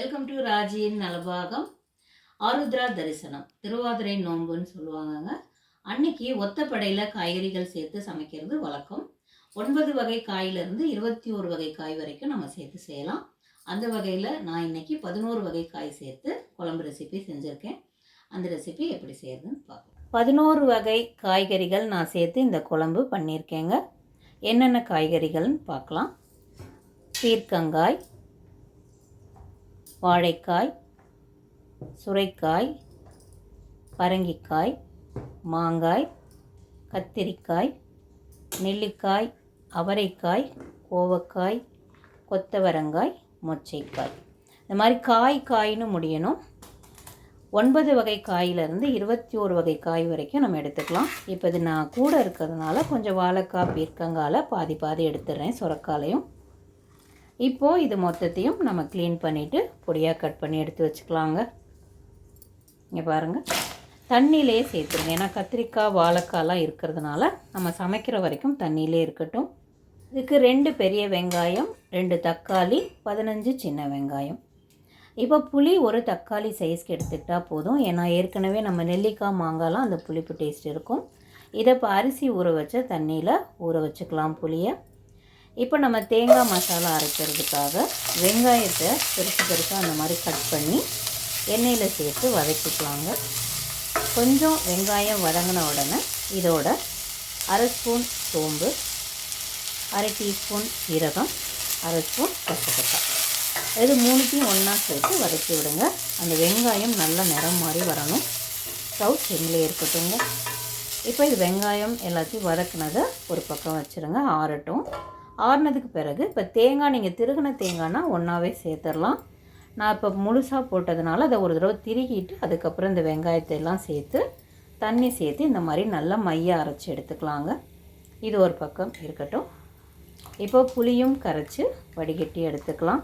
Welcome to ராஜியின் நலபாகம். ஆருத்ரா தரிசனம். திருவாதிரை நோன்புன்னு சொல்லுவாங்கங்க. அன்னைக்கு ஒத்தப்படையில் காய்கறிகள் சேர்த்து சமைக்கிறது வழக்கம். ஒன்பது வகை காயிலிருந்து இருபத்தி ஒரு வகை காய் வரைக்கும் நம்ம சேர்த்து செய்யலாம். அந்த வகையில் நான் இன்னைக்கு பதினோரு வகை காய் சேர்த்து குழம்பு ரெசிபி செஞ்சுருக்கேன். அந்த ரெசிபி எப்படி செய்யறதுன்னு பார்க்கலாம் பதினோரு வகை காய்கறிகள் நான் சேர்த்து இந்த குழம்பு பண்ணியிருக்கேங்க. என்னென்ன காய்கறிகள்னு பார்க்கலாம். பீர்க்கங்காய் வாழைக்காய் சுரைக்காய் பரங்கிக்காய் மாங்காய் கத்திரிக்காய் நெல்லிக்காய் அவரைக்காய் கோவக்காய் கொத்தவரங்காய் மொச்சைக்காய். இந்த மாதிரி காய் காய்னு முடியணும். ஒன்பது வகை காயிலிருந்து இருபத்தி ஒரு வகை காய் வரைக்கும் நம்ம எடுத்துக்கலாம். இப்போ இது நான் கூட இருக்கிறதுனால கொஞ்சம் வாழைக்காய் பீர்க்கங்காயில் பாதி பாதி எடுத்துடுறேன் சுரக்காலையும். இப்போது இது மொத்தத்தையும் நம்ம க்ளீன் பண்ணிவிட்டு பொடியாக கட் பண்ணி எடுத்து வச்சுக்கலாங்க. இங்கே பாருங்கள் தண்ணியிலே சேர்த்துருங்க. ஏன்னா கத்திரிக்காய் வாழைக்காய்லாம் இருக்கிறதுனால நம்ம சமைக்கிற வரைக்கும் தண்ணியிலே இருக்கட்டும். இதுக்கு ரெண்டு பெரிய வெங்காயம் ரெண்டு தக்காளி பதினஞ்சு சின்ன வெங்காயம். இப்போ புளி ஒரு தக்காளி சைஸ்க்கு எடுத்துக்கிட்டால் போதும். ஏன்னா ஏற்கனவே நம்ம நெல்லிக்காய் மாங்காய்லாம் அந்த புளிப்பு டேஸ்ட் இருக்கும். இதை இப்போ அரிசி ஊற வச்ச தண்ணியில் ஊற வச்சுக்கலாம் புளியை. இப்போ நம்ம தேங்காய் மசாலா அரைக்கிறதுக்காக வெங்காயத்தை பெருசு பெருசாக அந்த மாதிரி கட் பண்ணி எண்ணெயில் சேர்த்து வதக்கிக்கலாங்க. கொஞ்சம் வெங்காயம் வதங்கின உடனே இதோட அரை ஸ்பூன் சோம்பு அரை டீஸ்பூன் சீரகம் அரை ஸ்பூன் பச்சைப்பட்டாய் இது மூணுத்தையும் ஒன்றா சேர்த்து வதக்கி விடுங்க. அந்த வெங்காயம் நல்ல நிறம் மாதிரி வரணும். ஸ்டவ் சிம்லேயே இருக்கட்டுங்க இப்போ இது வெங்காயம் எல்லாத்தையும் வதக்குனதை ஒரு பக்கம் வச்சுருங்க. ஆறட்டும். ஆறுனதுக்கு பிறகு இப்போ தேங்காய் நீங்கள் திருகின தேங்காய்னா ஒன்றாவே சேர்த்துடலாம். நான் இப்போ முழுசாக போட்டதுனால அதை ஒரு தடவை திருகிட்டு அதுக்கப்புறம் இந்த வெங்காயத்தை எல்லாம் சேர்த்து தண்ணி சேர்த்து இந்த மாதிரி நல்லா மைய அரைச்சி எடுத்துக்கலாங்க. இது ஒரு பக்கம் இருக்கட்டும். இப்போ புளியும் கரைச்சி வடிகட்டி எடுத்துக்கலாம்.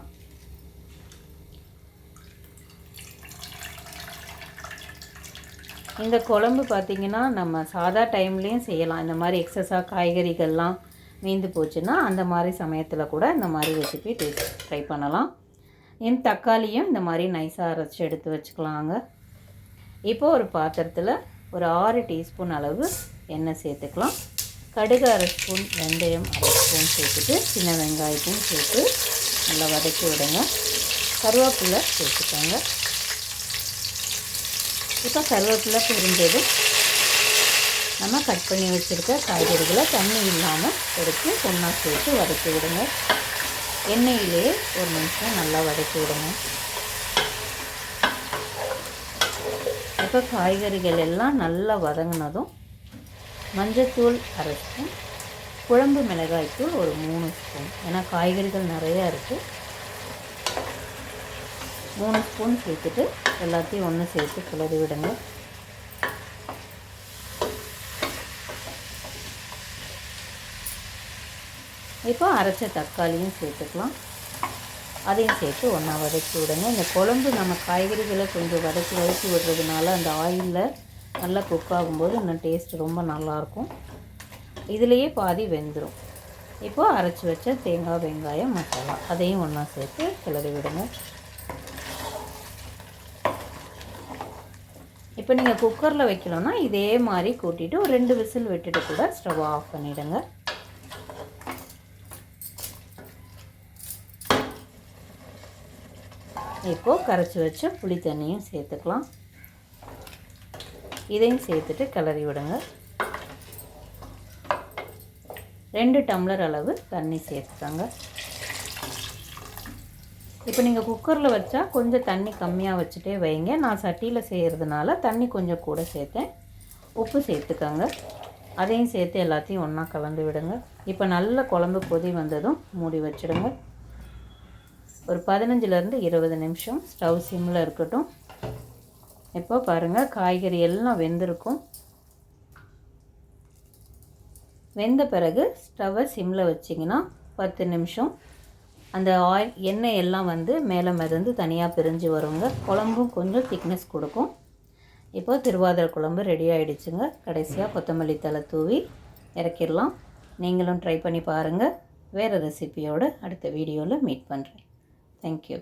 இந்த குழம்பு பார்த்திங்கன்னா நம்ம சாதா டைம்லேயும் செய்யலாம். இந்த மாதிரி எக்ஸஸாக காய்கறிகள்லாம் மீந்து போச்சுன்னா அந்த மாதிரி சமயத்தில் கூட இந்த மாதிரி ரெசிபி டேஸ்ட் ட்ரை பண்ணலாம். என் தக்காளியும் இந்த மாதிரி நைஸாக அரைச்சி எடுத்து வச்சுக்கலாங்க. இப்போ ஒரு பாத்திரத்தில் ஒரு ஆறு டீஸ்பூன் அளவு எண்ணெய் சேர்த்துக்கலாம். கடுகு அரை ஸ்பூன் வெந்தயம் அரை ஸ்பூன் சேர்த்துட்டு சின்ன வெங்காயத்தையும் சேர்த்து நல்லா வதக்கி விடுங்க. கருவேப்பிலை சேர்த்துக்கோங்க. இப்போ கருவேப்பிலை பொரிஞ்சதும் நம்ம கட் பண்ணி வச்சுருக்க காய்கறிகளை தண்ணி இல்லாமல் எடுத்து ஒன்றா சேர்த்து வதக்கி விடுங்க. எண்ணெயிலே ஒரு நிமிஷம் நல்லா வதக்கி விடுங்க. இப்போ காய்கறிகள் எல்லாம் நல்லா வதங்கினதும் மஞ்சத்தூள் அரை ஸ்பூன் குழம்பு மிளகாய்த்தூள் ஒரு மூணு ஸ்பூன். ஏன்னா காய்கறிகள் நிறையா இருக்குது மூணு ஸ்பூன் சேர்த்துட்டு எல்லாத்தையும் ஒன்று சேர்த்து கிளறி விடுங்க. இப்போ அரைச்ச தக்காளியும் சேர்த்துக்கலாம். அதையும் சேர்த்து ஒன்றா வதக்கி விடுங்க. இந்த குழம்பு நம்ம காய்கறிகளை கொஞ்சம் வதக்கி வதக்கி விடுறதுனால அந்த ஆயிலில் நல்லா குக் ஆகும்போது இன்னும் டேஸ்ட் ரொம்ப நல்லாயிருக்கும். இதுலேயே பாதி வெந்துடும் இப்போது அரைச்சி வச்ச தேங்காய் வெங்காயம் மசாலா அதையும் ஒன்றா சேர்த்து கிளறி விடுங்க. இப்போ நீங்கள் குக்கரில் வைக்கணும்னா இதே மாதிரி கூட்டிட்டு ஒரு ரெண்டு விசில் விட்டுட்டு கூட ஸ்டவ் ஆஃப் பண்ணிவிடுங்க இப்போது கரைச்சி வச்ச புளி தண்ணியும் சேர்த்துக்கலாம். இதையும் சேர்த்துட்டு கிளறி விடுங்க. ரெண்டு டம்ளர் அளவு தண்ணி சேர்த்துக்கோங்க. இப்போ நீங்கள் குக்கரில் வச்சா கொஞ்சம் தண்ணி கம்மியாக வச்சுட்டே வைங்க. நான் சட்டியில் செய்கிறதுனால தண்ணி கொஞ்சம் கூட சேர்த்தேன். உப்பு சேர்த்துக்கோங்க. அதையும் சேர்த்து எல்லாத்தையும் ஒன்றா கலந்து விடுங்க. இப்போ நல்ல குழம்பு கொதி வந்ததும் மூடி வச்சுடுங்க. ஒரு பதினஞ்சுலேருந்து இருபது நிமிஷம் ஸ்டவ் சிம்மில் இருக்கட்டும். இப்போ பாருங்கள் காய்கறி எல்லாம் வெந்திருக்கும். வெந்த பிறகு ஸ்டவ்வை சிம்மில் வச்சிங்கன்னா பத்து நிமிஷம். அந்த ஆயில் எண்ணெய் எல்லாம் வந்து மேலே மிதந்து தனியாக பிரிஞ்சு வருங்க. குழம்பும் கொஞ்சம் திக்னஸ் கொடுக்கும். இப்போ திருவாதிரை குழம்பு ரெடி ஆகிடுச்சுங்க கடைசியாக கொத்தமல்லி தலை தூவி இறக்கிடலாம். நீங்களும் ட்ரை பண்ணி பாருங்கள் வேறு ரெசிபியோடு அடுத்த வீடியோவில் மீட் பண்ணுறேன் தேங்க்யூ